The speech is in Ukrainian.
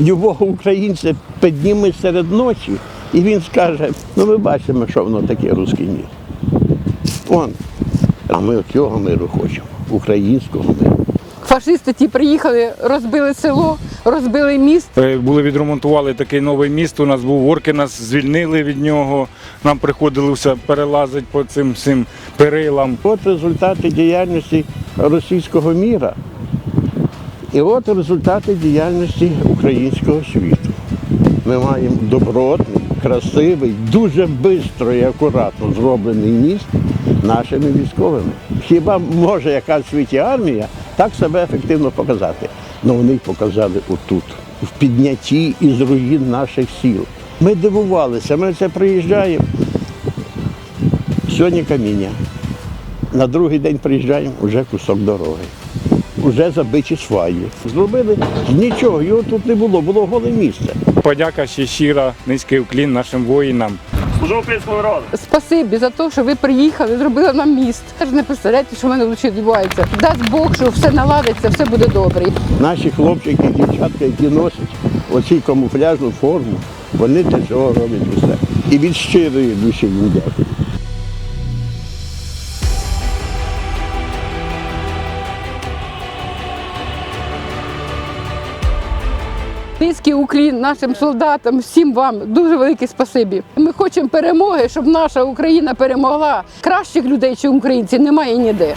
Любого українця підніме серед ночі, і він скаже: ну ми бачимо, що воно таке русський мір. Он. А ми от цього миру хочемо, українського миру. Фашисти ті приїхали, розбили село, розбили міст. Е, Були відремонтували такий новий міст. У нас був орки, нас звільнили від нього. Нам приходилося перелазити по цим всім перилам. От результати діяльності російського міра. І от результати діяльності українського світу. Ми маємо добротний, красивий, дуже швидко і акуратно зроблений міст нашими військовими. Хіба може якась в світі армія так себе ефективно показати? Ну вони показали отут, в піднятті із руїн наших сіл. Ми дивувалися, ми це приїжджаємо. Сьогодні каміння. На другий день приїжджаємо, вже кусок дороги. Уже забиті сваї. Зробили нічого, його тут не було, було голе місце. Подяка ще щира, низький уклін нашим воїнам. Служу українському народу. Спасибі за те, що ви приїхали, зробили нам міст. Ви ж не представляєте, що в мене вночі відбувається. Дасть Бог, що все наладиться, все буде добре. Наші хлопчики, дівчатка, які носять оцю камуфляжну форму, вони для цього роблять усе. І від щирої душі їм дякую. Низький уклін нашим солдатам, всім вам дуже велике спасибі. Ми хочемо перемоги, щоб наша Україна перемогла. Кращих людей, чи українці, немає ніде.